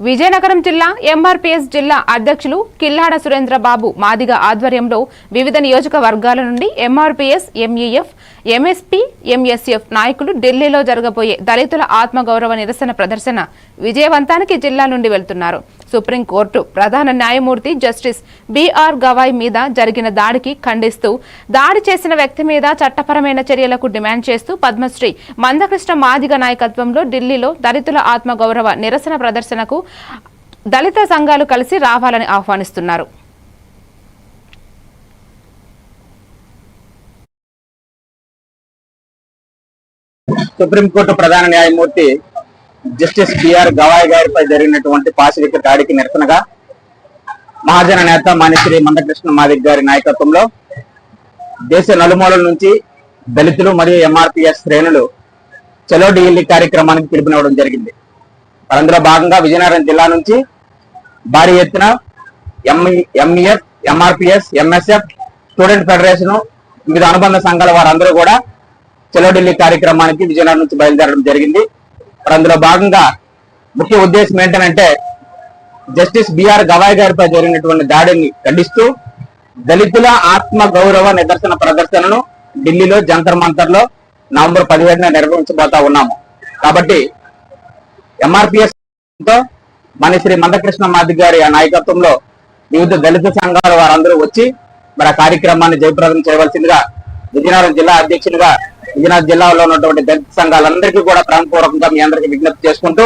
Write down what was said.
విజయనగరం జిల్లా ఎంఆర్పీఎస్ జిల్లా అధ్యక్షులు కిల్లాడ సురేంద్రబాబు మాదిగ ఆధ్వర్యంలో వివిధ నియోజకవర్గాల నుండి ఎంఆర్పీఎస్ ఎంఈఎఫ్ ఎంఎస్పీ ఎంఎస్ఎఫ్ నాయకులు ఢిల్లీలో జరగబోయే దళితుల ఆత్మగౌరవ నిరసన ప్రదర్శన విజయవంతానికి జిల్లా నుండి వెళ్తున్నారు. సుప్రీంకోర్టు ప్రధాన న్యాయమూర్తి జస్టిస్ బీఆర్ గవాయ్ మీద జరిగిన దాడికి ఖండిస్తూ దాడి చేసిన వ్యక్తి మీద చట్టపరమైన చర్యలకు డిమాండ్ చేస్తూ పద్మశ్రీ మందకృష్ణ మాదిగ నాయకత్వంలో ఢిల్లీలో దళితుల ఆత్మగౌరవ నిరసన ప్రదర్శనకు దళిత సంఘాలు కలిసి రావాలని ఆహ్వానిస్తున్నారు. సుప్రీంకోర్టు ప్రధాన న్యాయమూర్తి జస్టిస్ బిఆర్ గవాయ్ గారిపై జరిగినటువంటి పాశవిక దాడికి నిరసనగా మహాజన నేత మానిశ్రీ మందకృష్ణ మాదిక్ గారి నాయకత్వంలో దేశ నలుమూలల నుంచి దళితులు మరియు ఎంఆర్పిఎస్ శ్రేణులు చలో ఢిల్లీ కార్యక్రమానికి పిలుపునివ్వడం జరిగింది. అందులో భాగంగా విజయనగరం జిల్లా నుంచి భారీ ఎత్తున MEF MRPS MSF student federation వివిధ అనుబంధ సంఘాల వారందరూ కూడా చలో ఢిల్లీ కార్యక్రమానికి విజయనగరం నుంచి బయలుదేరడం జరిగింది. మరి అందులో భాగంగా ముఖ్య ఉద్దేశం ఏంటంటే జస్టిస్ బిఆర్ గవాయ్ గారిపై జరిగినటువంటి దాడిని ఖండిస్తూ దళితుల ఆత్మ గౌరవ నిదర్శన ప్రదర్శనను ఢిల్లీలో జంతర్ మంతర్లో నవంబర్ పదిహేడున నిర్వహించబోతా ఉన్నాము. కాబట్టి ఎంఆర్పిఎస్తో మన శ్రీ మందకృష్ణ మాది గారి ఆ నాయకత్వంలో వివిధ దళిత సంఘాల వారందరూ వచ్చి మరి ఆ కార్యక్రమాన్ని జయప్రదం చేయవలసిందిగా విజయనగరం జిల్లా అధ్యక్షునిగా విజయనగరం జిల్లాలో ఉన్నటువంటి దళిత సంఘాలందరికీ కూడా ప్రాణపూర్వకంగా మీ అందరికీ విజ్ఞప్తి చేసుకుంటూ